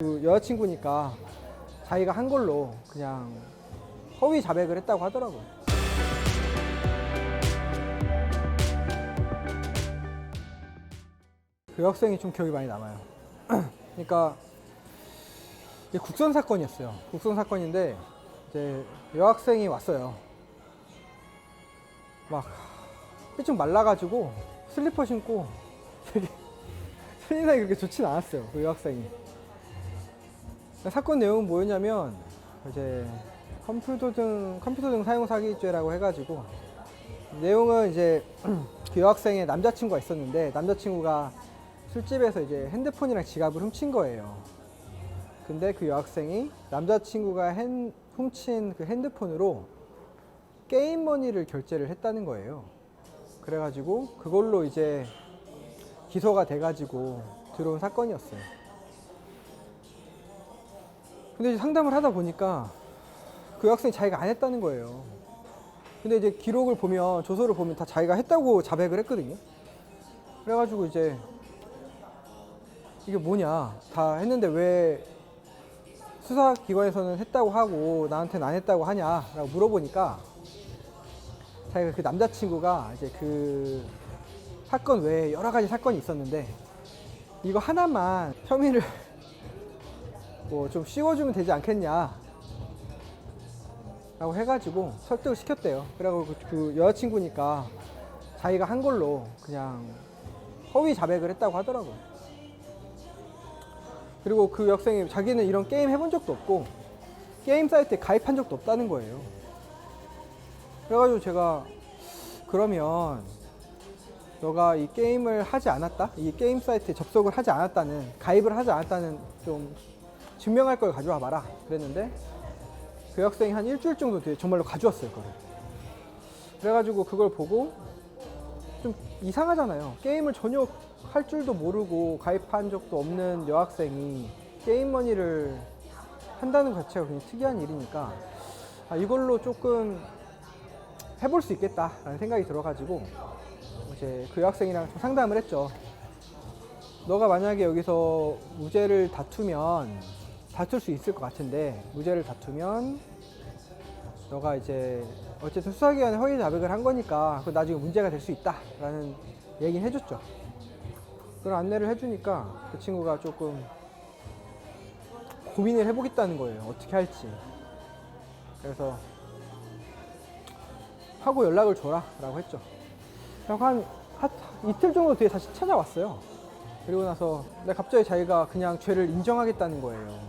그 여자친구니까 자기가 한 걸로 그냥 허위 자백을 했다고 하더라고요. 그 학생이 좀 기억이 많이 남아요. 그러니까 국선 사건이었어요. 국선 사건인데 이제 여학생이 왔어요. 막 삐쭉 말라가지고 슬리퍼 신고 되게 첫인상이 그렇게 좋진 않았어요. 그 여학생이. 사건 내용은 뭐였냐면 이제 컴퓨터 등 컴퓨터 등 사용 사기죄라고 해가지고 내용은 이제 그 여학생의 남자친구가 있었는데 남자친구가 술집에서 이제 핸드폰이랑 지갑을 훔친 거예요. 근데 그 여학생이 남자친구가 핸- 훔친 그 핸드폰으로 게임 머니를 결제를 했다는 거예요. 그래가지고 그걸로 이제 기소가 돼가지고 들어온 사건이었어요. 근데 이제 상담을 하다 보니까 그 학생이 자기가 안 했다는 거예요. 근데 이제 기록을 보면 조서를 보면 다 자기가 했다고 자백을 했거든요. 그래가지고 이제 이게 뭐냐 다 했는데 왜 수사기관에서는 했다고 하고 나한테는 안 했다고 하냐라고 물어보니까 자기가 그 남자친구가 이제 그 사건 외에 여러 가지 사건이 있었는데 이거 하나만 혐의를 뭐 좀 씌워주면 되지 않겠냐? 라고 해가지고 설득을 시켰대요. 그래가지고 그- 그 여자친구니까 자기가 한 걸로 그냥 허위 자백을 했다고 하더라고요. 그리고 그 여학생이 자기는 이런 게임 해본 적도 없고 게임 사이트에 가입한 적도 없다는 거예요. 그래가지고 제가 그러면 너가 이 게임을 하지 않았다? 이 게임 사이트에 접속을 하지 않았다는, 가입을 하지 않았다는 좀 증명할 걸 가져와 봐라. 그랬는데 그 학생이 한 일주일 정도 뒤에 정말로 가져왔어요, 그걸. 그래가지고 그걸 보고 좀 이상하잖아요. 게임을 전혀 할 줄도 모르고 가입한 적도 없는 여학생이 게임 머니를 한다는 것 자체가 굉장히 특이한 일이니까 아, 이걸로 조금 해볼 수 있겠다라는 생각이 들어가지고 이제 그 여학생이랑 좀 상담을 했죠. 너가 만약에 여기서 무죄를 다투면 다툴 수 있을 것 같은데 무죄를 다투면 너가 이제 어쨌든 수사기관에 허위 자백을 한 거니까 그 나중에 문제가 될 수 있다라는 얘기는 해줬죠. 그런 안내를 해주니까 그 친구가 조금 고민을 해보겠다는 거예요. 어떻게 할지. 그래서 하고 연락을 줘라 라고 했죠. 한, 한 이틀 정도 뒤에 다시 찾아왔어요. 그리고 나서 갑자기 자기가 그냥 죄를 인정하겠다는 거예요.